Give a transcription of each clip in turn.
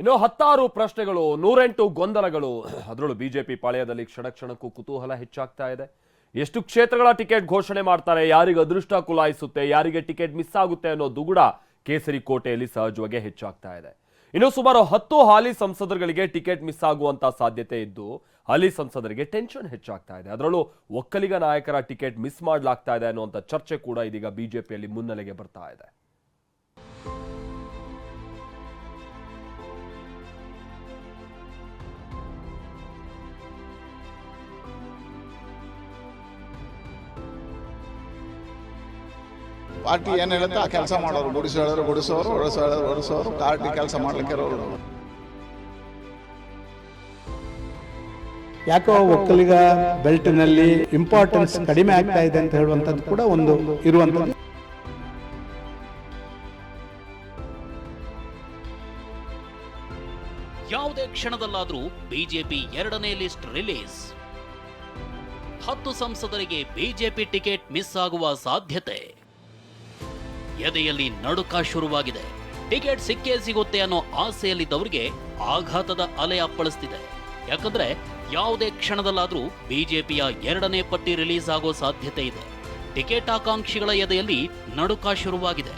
ಇನ್ನು ಹತ್ತಾರು ಪ್ರಶ್ನೆಗಳು, ನೂರೆಂಟು ಗೊಂದಲಗಳು. ಅದರಲ್ಲೂ ಬಿಜೆಪಿ ಪಾಳ್ಯದಲ್ಲಿ ಕ್ಷಣ ಕ್ಷಣಕ್ಕೂ ಕುತೂಹಲ ಹೆಚ್ಚಾಗ್ತಾ ಇದೆ. ಎಷ್ಟು ಕ್ಷೇತ್ರಗಳ ಟಿಕೆಟ್ ಘೋಷಣೆ ಮಾಡ್ತಾರೆ, ಯಾರಿಗೆ ಅದೃಷ್ಟ ಕುಲಾಯಿಸುತ್ತೆ, ಯಾರಿಗೆ ಟಿಕೆಟ್ ಮಿಸ್ ಆಗುತ್ತೆ ಅನ್ನೋ ದುಗುಡ ಕೇಸರಿ ಕೋಟೆಯಲ್ಲಿ ಸಹಜವಾಗಿ ಹೆಚ್ಚಾಗ್ತಾ ಇದೆ. ಇನ್ನು ಸುಮಾರು ಹತ್ತು ಹಾಲಿ ಸಂಸದರುಗಳಿಗೆ ಟಿಕೆಟ್ ಮಿಸ್ ಆಗುವಂತ ಸಾಧ್ಯತೆ ಇದ್ದು, ಹಾಲಿ ಸಂಸದರಿಗೆ ಟೆನ್ಷನ್ ಹೆಚ್ಚಾಗ್ತಾ ಇದೆ. ಅದರಲ್ಲೂ ಒಕ್ಕಲಿಗ ನಾಯಕರ ಟಿಕೆಟ್ ಮಿಸ್ ಮಾಡಲಾಗ್ತಾ ಇದೆ ಅನ್ನುವಂಥ ಚರ್ಚೆ ಕೂಡ ಇದೀಗ ಬಿಜೆಪಿಯಲ್ಲಿ ಮುನ್ನೆಲೆಗೆ ಬರ್ತಾ ಇದೆ. ಪಾರ್ಟಿ ಏನು ಹೇಳುತ್ತೆ ಆ ಕೆಲಸ ಮಾಡೋರು ಗುಡಿಸಿ ಹೇಳೋರು ಗುಡಿಸೋರು ಒಡಿಸೋ ಹೇಳೋರು ಒಡಿಸೋರು ಪಾರ್ಟಿ ಕೆಲಸ ಮಾಡ್ಲಿಕ್ಕೆ ಇರೋರು ಯಾಕೋ ಒಕ್ಕಲಿಗ ಬೆಲ್ಟ್ನಲ್ಲಿ ಇಂಪಾರ್ಟೆನ್ಸ್ ಕಡಿಮೆ ಆಗ್ತಾ ಇದೆ ಅಂತ ಹೇಳುವಂಥದ್ದು ಕೂಡ ಒಂದು ಇರುವಂಥದ್ದು. ಯಾವುದೇ ಕ್ಷಣದಲ್ಲಾದರೂ ಬಿಜೆಪಿ ಎರಡನೇ ಲಿಸ್ಟ್ ರಿಲೀಸ್ ಹತ್ತು ಸಂಸದರಿಗೆ ಬಿಜೆಪಿ ಟಿಕೆಟ್ ಮಿಸ್ ಆಗುವ ಸಾಧ್ಯತೆ. ಎದೆಯಲ್ಲಿ ನಡುಕ ಶುರುವಾಗಿದೆ. ಟಿಕೆಟ್ ಸಿಕ್ಕೇ ಸಿಗುತ್ತೆ ಅನ್ನೋ ಆಸೆಯಲ್ಲಿದ್ದವರಿಗೆ ಆಘಾತದ ಅಲೆ ಅಪ್ಪಳಿಸ್ತಿದೆ. ಯಾಕಂದ್ರೆ ಯಾವುದೇ ಕ್ಷಣದಲ್ಲಾದರೂ ಬಿಜೆಪಿಯ ಎರಡನೇ ಪಟ್ಟಿ ರಿಲೀಸ್ ಆಗೋ ಸಾಧ್ಯತೆ ಇದೆ. ಟಿಕೆಟ್ ಆಕಾಂಕ್ಷಿಗಳ ಎದೆಯಲ್ಲಿ ನಡುಕ ಶುರುವಾಗಿದೆ.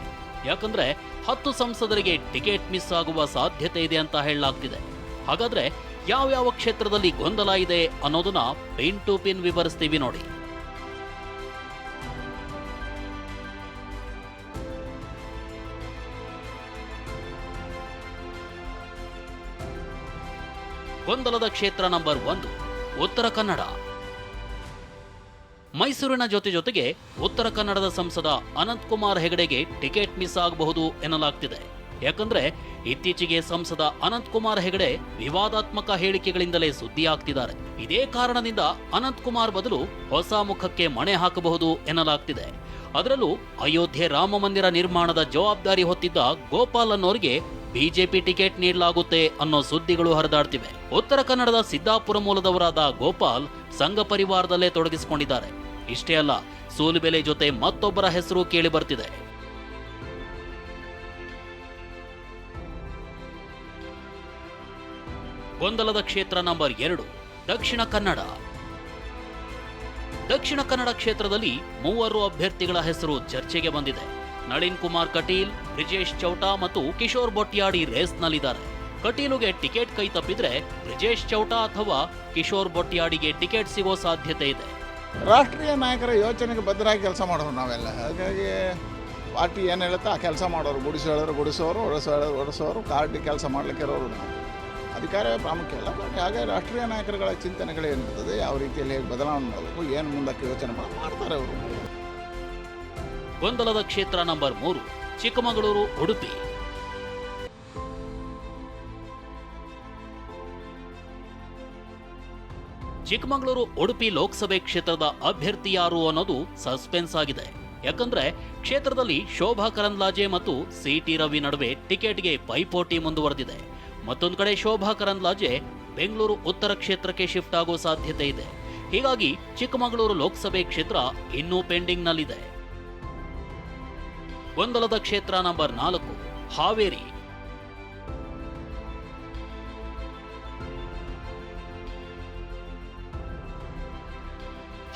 ಯಾಕಂದ್ರೆ ಹತ್ತು ಸಂಸದರಿಗೆ ಟಿಕೆಟ್ ಮಿಸ್ ಆಗುವ ಸಾಧ್ಯತೆ ಇದೆ ಅಂತ ಹೇಳಲಾಗ್ತಿದೆ. ಹಾಗಾದ್ರೆ ಯಾವ್ಯಾವ ಯಾವ ಕ್ಷೇತ್ರದಲ್ಲಿ ಗೊಂದಲ ಇದೆ ಅನ್ನೋದನ್ನ ಪಿನ್ ಟು ಪಿನ್ ವಿವರಿಸ್ತೀವಿ ನೋಡಿ. ಗೊಂದಲದ ಕ್ಷೇತ್ರ ನಂಬರ್ ಒಂದು, ಉತ್ತರ ಕನ್ನಡ. ಮೈಸೂರಿನ ಜೊತೆ ಜೊತೆಗೆ ಉತ್ತರ ಕನ್ನಡದ ಸಂಸದ ಅನಂತ್ ಕುಮಾರ್ ಹೆಗಡೆಗೆ ಟಿಕೆಟ್ ಮಿಸ್ ಆಗಬಹುದು ಎನ್ನಲಾಗ್ತಿದೆ. ಯಾಕಂದ್ರೆ ಇತ್ತೀಚೆಗೆ ಸಂಸದ ಅನಂತ್ ಕುಮಾರ್ ಹೆಗಡೆ ವಿವಾದಾತ್ಮಕ ಹೇಳಿಕೆಗಳಿಂದಲೇ ಸುದ್ದಿಯಾಗ್ತಿದ್ದಾರೆ. ಇದೇ ಕಾರಣದಿಂದ ಅನಂತ್ ಕುಮಾರ್ ಬದಲು ಹೊಸ ಮುಖಕ್ಕೆ ಮಣೆ ಹಾಕಬಹುದು ಎನ್ನಲಾಗ್ತಿದೆ. ಅದರಲ್ಲೂ ಅಯೋಧ್ಯೆ ರಾಮ ಮಂದಿರ ನಿರ್ಮಾಣದ ಜವಾಬ್ದಾರಿ ಹೊತ್ತಿದ್ದ ಗೋಪಾಲ್ ಅನ್ನೋರಿಗೆ ಬಿಜೆಪಿ ಟಿಕೆಟ್ ನೀಡಲಾಗುತ್ತೆ ಅನ್ನೋ ಸುದ್ದಿಗಳು ಹರಿದಾಡ್ತಿವೆ. ಉತ್ತರ ಕನ್ನಡದ ಸಿದ್ದಾಪುರ ಮೂಲದವರಾದ ಗೋಪಾಲ್ ಸಂಘ ಪರಿವಾರದಲ್ಲೇ ತೊಡಗಿಸಿಕೊಂಡಿದ್ದಾರೆ. ಇಷ್ಟೇ ಅಲ್ಲ, ಸೂಲುಬೆಲೆ ಜೊತೆ ಮತ್ತೊಬ್ಬರ ಹೆಸರು ಕೇಳಿ ಬರ್ತಿದೆ. ಗೊಂದಲದ ಕ್ಷೇತ್ರ ನಂಬರ್ ಎರಡು, ದಕ್ಷಿಣ ಕನ್ನಡ. ದಕ್ಷಿಣ ಕನ್ನಡ ಕ್ಷೇತ್ರದಲ್ಲಿ ಮೂವರು ಅಭ್ಯರ್ಥಿಗಳ ಹೆಸರು ಚರ್ಚೆಗೆ ಬಂದಿದೆ. ನಳಿನ್ ಕುಮಾರ್ ಕಟೀಲ್, ಬ್ರಿಜೇಶ್ ಚೌಟಾ ಮತ್ತು ಕಿಶೋರ್ ಬೊಟ್ಯಾಡಿ ರೇಸ್ನಲ್ಲಿದ್ದಾರೆ. ಕಟೀಲುಗೆ ಟಿಕೆಟ್ ಕೈ ತಪ್ಪಿದ್ರೆ ಬ್ರಿಜೇಶ್ ಚೌಟಾ ಅಥವಾ ಕಿಶೋರ್ ಬೊಟ್ಯಾಡಿಗೆ ಟಿಕೆಟ್ ಸಿಗೋ ಸಾಧ್ಯತೆ ಇದೆ. ರಾಷ್ಟ್ರೀಯ ನಾಯಕರ ಯೋಚನೆಗೆ ಬದ್ಧರಾಗಿ ಕೆಲಸ ಮಾಡೋರು ನಾವೆಲ್ಲ. ಹಾಗಾಗಿ ಪಾರ್ಟಿ ಏನು ಹೇಳುತ್ತೆ ಆ ಕೆಲಸ ಮಾಡೋರು. ಗುಡಿಸಿ ಗುಡಿಸೋರು ಹೊಡೆಸೋರು ಹೇಳೋರು ಒಡಿಸೋರು ಪಾರ್ಟಿ ಕೆಲಸ ಮಾಡ್ಲಿಕ್ಕೆ ಇರೋರು ನಾವು. ಅಧಿಕಾರವೇ ಪ್ರಾಮುಖ್ಯ ಅಲ್ಲ ಬಟ್ ಹಾಗೆ ರಾಷ್ಟ್ರೀಯ ನಾಯಕರುಗಳ ಚಿಂತನೆಗಳೇನಿರ್ತದೆ ಯಾವ ರೀತಿಯಲ್ಲಿ ಹೇಗೆ ಬದಲಾವಣೆ ಮಾಡಬೇಕು, ಏನು ಮುಂದಕ್ಕೆ ಯೋಚನೆ ಮಾಡಿ, ಮಾಡ್ತಾರೆ ಅವರು. ಗೊಂದಲದ ಕ್ಷೇತ್ರ ನಂಬರ್ ಮೂರು, ಚಿಕ್ಕಮಗಳೂರು, ಉಡುಪಿ. ಚಿಕ್ಕಮಗಳೂರು, ಉಡುಪಿ ಲೋಕಸಭೆ ಕ್ಷೇತ್ರದ ಅಭ್ಯರ್ಥಿ ಯಾರು ಅನ್ನೋದು ಸಸ್ಪೆನ್ಸ್ ಆಗಿದೆ. ಯಾಕಂದ್ರೆ ಕ್ಷೇತ್ರದಲ್ಲಿ ಶೋಭಾ ಕರಂದ್ಲಾಜೆ ಮತ್ತು ಸಿಟಿ ರವಿ ನಡುವೆ ಟಿಕೆಟ್ಗೆ ಪೈಪೋಟಿ ಮುಂದುವರೆದಿದೆ. ಮತ್ತೊಂದು ಕಡೆ ಶೋಭಾ ಕರಂದ್ಲಾಜೆ ಬೆಂಗಳೂರು ಉತ್ತರ ಕ್ಷೇತ್ರಕ್ಕೆ ಶಿಫ್ಟ್ ಆಗೋ ಸಾಧ್ಯತೆ ಇದೆ. ಹೀಗಾಗಿ ಚಿಕ್ಕಮಗಳೂರು ಲೋಕಸಭೆ ಕ್ಷೇತ್ರ ಇನ್ನೂ ಪೆಂಡಿಂಗ್ನಲ್ಲಿದೆ. ಗೊಂದಲದ ಕ್ಷೇತ್ರ ನಂಬರ್ ನಾಲ್ಕು, ಹಾವೇರಿ.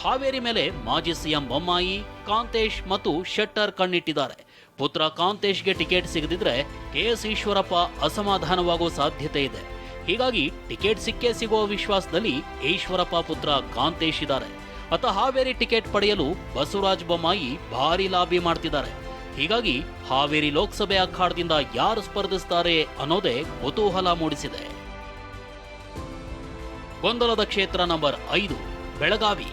ಹಾವೇರಿ ಮೇಲೆ ಮಾಜಿ ಸಿಎಂ ಬೊಮ್ಮಾಯಿ, ಕಾಂತೇಶ್ ಮತ್ತು ಶೆಟ್ಟರ್ ಕಣ್ಣಿಟ್ಟಿದ್ದಾರೆ. ಪುತ್ರ ಕಾಂತೇಶ್ಗೆ ಟಿಕೆಟ್ ಸಿಗದಿದ್ರೆ ಕೆಎಸ್ ಈಶ್ವರಪ್ಪ ಅಸಮಾಧಾನವಾಗುವ ಸಾಧ್ಯತೆ ಇದೆ. ಹೀಗಾಗಿ ಟಿಕೆಟ್ ಸಿಕ್ಕೇ ಸಿಗುವ ವಿಶ್ವಾಸದಲ್ಲಿ ಈಶ್ವರಪ್ಪ ಪುತ್ರ ಕಾಂತೇಶ್ ಇದ್ದಾರೆ. ಅತ ಹಾವೇರಿ ಟಿಕೆಟ್ ಪಡೆಯಲು ಬಸವರಾಜ ಬೊಮ್ಮಾಯಿ ಭಾರಿ ಲಾಬಿ ಮಾಡ್ತಿದ್ದಾರೆ. ಹೀಗಾಗಿ ಹಾವೇರಿ ಲೋಕಸಭೆ ಅಖಾಡದಿಂದ ಯಾರು ಸ್ಪರ್ಧಿಸ್ತಾರೆ ಅನ್ನೋದೇ ಕುತೂಹಲ ಮೂಡಿಸಿದೆ. ಗೊಂದಲದ ಕ್ಷೇತ್ರ ನಂಬರ್ ಐದು, ಬೆಳಗಾವಿ.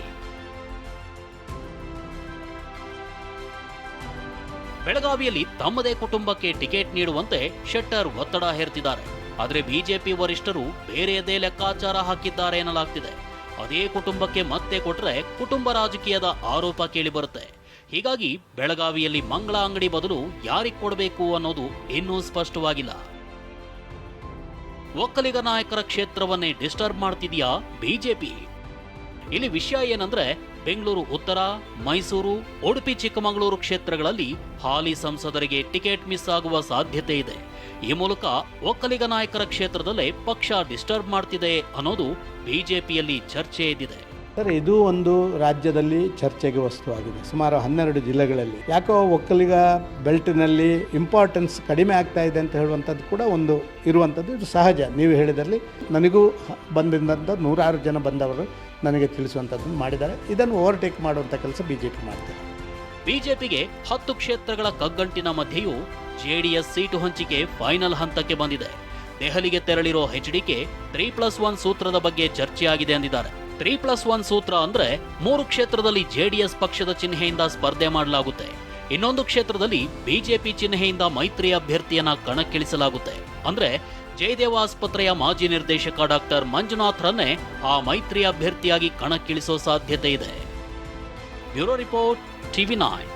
ಬೆಳಗಾವಿಯಲ್ಲಿ ತಮ್ಮದೇ ಕುಟುಂಬಕ್ಕೆ ಟಿಕೆಟ್ ನೀಡುವಂತೆ ಶೆಟ್ಟರ್ ಒತ್ತಡ ಹೇರ್ತಿದ್ದಾರೆ. ಆದರೆ ಬಿಜೆಪಿ ವರಿಷ್ಠರು ಬೇರೆಯದೇ ಲೆಕ್ಕಾಚಾರ ಹಾಕಿದ್ದಾರೆ ಎನ್ನಲಾಗ್ತಿದೆ. ಅದೇ ಕುಟುಂಬಕ್ಕೆ ಮತ್ತೆ ಕೊಟ್ರೆ ಕುಟುಂಬ ರಾಜಕೀಯದ ಆರೋಪ ಕೇಳಿಬರುತ್ತೆ. ಹೀಗಾಗಿ ಬೆಳಗಾವಿಯಲ್ಲಿ ಮಂಗಳ ಅಂಗಡಿ ಬದಲು ಯಾರಿಗೆ ಕೊಡಬೇಕು ಅನ್ನೋದು ಇನ್ನೂ ಸ್ಪಷ್ಟವಾಗಿಲ್ಲ. ಒಕ್ಕಲಿಗ ನಾಯಕರ ಕ್ಷೇತ್ರವನ್ನೇ ಡಿಸ್ಟರ್ಬ್ ಮಾಡ್ತಿದೆಯಾ ಬಿಜೆಪಿ? ಇಲ್ಲಿ ವಿಷಯ ಏನಂದ್ರೆ ಬೆಂಗಳೂರು, ಉತ್ತರ, ಮೈಸೂರು, ಉಡುಪಿ, ಚಿಕ್ಕಮಗಳೂರು ಕ್ಷೇತ್ರಗಳಲ್ಲಿ ಹಾಲಿ ಸಂಸದರಿಗೆ ಟಿಕೆಟ್ ಮಿಸ್ ಆಗುವ ಸಾಧ್ಯತೆ ಇದೆ. ಈ ಮೂಲಕ ಒಕ್ಕಲಿಗ ನಾಯಕರ ಕ್ಷೇತ್ರದಲ್ಲೇ ಪಕ್ಷ ಡಿಸ್ಟರ್ಬ್ ಮಾಡ್ತಿದೆ ಅನ್ನೋದು ಬಿಜೆಪಿಯಲ್ಲಿ ಚರ್ಚೆ ಎದ್ದಿದೆ. ಸರ್, ಇದು ಒಂದು ರಾಜ್ಯದಲ್ಲಿ ಚರ್ಚೆಗೆ ವಸ್ತುವಾಗಿದೆ. ಸುಮಾರು ಹನ್ನೆರಡು ಜಿಲ್ಲೆಗಳಲ್ಲಿ. ಯಾಕೋ ಒಕ್ಕಲಿಗ ಬೆಲ್ಟ್ನಲ್ಲಿ ಇಂಪಾರ್ಟೆನ್ಸ್ ಕಡಿಮೆ ಆಗ್ತಾ ಇದೆ ಅಂತ ಹೇಳುವಂಥದ್ದು ಕೂಡ ಒಂದು ಇರುವಂಥದ್ದು. ಇದು ಸಹಜ. ನೀವು ಹೇಳಿದಲ್ಲಿ ನನಗೂ ಬಂದಿದ್ದಂಥ ನೂರಾರು ಜನ ಬಂದವರು ನನಗೆ ತಿಳಿಸುವಂಥದ್ದನ್ನು ಮಾಡಿದ್ದಾರೆ. ಇದನ್ನು ಓವರ್ಟೇಕ್ ಮಾಡುವಂಥ ಕೆಲಸ ಬಿ ಜೆ ಪಿ ಮಾಡ್ತಾರೆ. ಬಿಜೆಪಿಗೆ ಹತ್ತು ಕ್ಷೇತ್ರಗಳ ಕಗ್ಗಂಟಿನ ಮಧ್ಯೆಯೂ ಜೆಡಿಎಸ್ ಸೀಟು ಹಂಚಿಕೆ ಫೈನಲ್ ಹಂತಕ್ಕೆ ಬಂದಿದೆ. ದೆಹಲಿಗೆ ತೆರಳಿರೋ ಎಚ್ಡಿಕೆ ತ್ರೀ ಪ್ಲಸ್ ಒನ್ ಸೂತ್ರದ ಬಗ್ಗೆ ಚರ್ಚೆಯಾಗಿದೆ ಎಂದಿದ್ದಾರೆ. ತ್ರೀ ಪ್ಲಸ್ ಒನ್ ಸೂತ್ರ ಅಂದ್ರೆ ಮೂರು ಕ್ಷೇತ್ರದಲ್ಲಿ ಜೆಡಿಎಸ್ ಪಕ್ಷದ ಚಿಹ್ನೆಯಿಂದ ಸ್ಪರ್ಧೆ ಮಾಡಲಾಗುತ್ತೆ. ಇನ್ನೊಂದು ಕ್ಷೇತ್ರದಲ್ಲಿ ಬಿಜೆಪಿ ಚಿಹ್ನೆಯಿಂದ ಮೈತ್ರಿ ಅಭ್ಯರ್ಥಿಯನ್ನ ಕಣಕ್ಕಿಳಿಸಲಾಗುತ್ತೆ. ಅಂದ್ರೆ ಜಯದೇವ ಆಸ್ಪತ್ರೆಯ ಮಾಜಿ ನಿರ್ದೇಶಕ ಡಾಕ್ಟರ್ ಮಂಜುನಾಥ್ರನ್ನೇ ಆ ಮೈತ್ರಿ ಅಭ್ಯರ್ಥಿಯಾಗಿ ಕಣಕ್ಕಿಳಿಸೋ ಸಾಧ್ಯತೆ ಇದೆ. Bureau report TV nine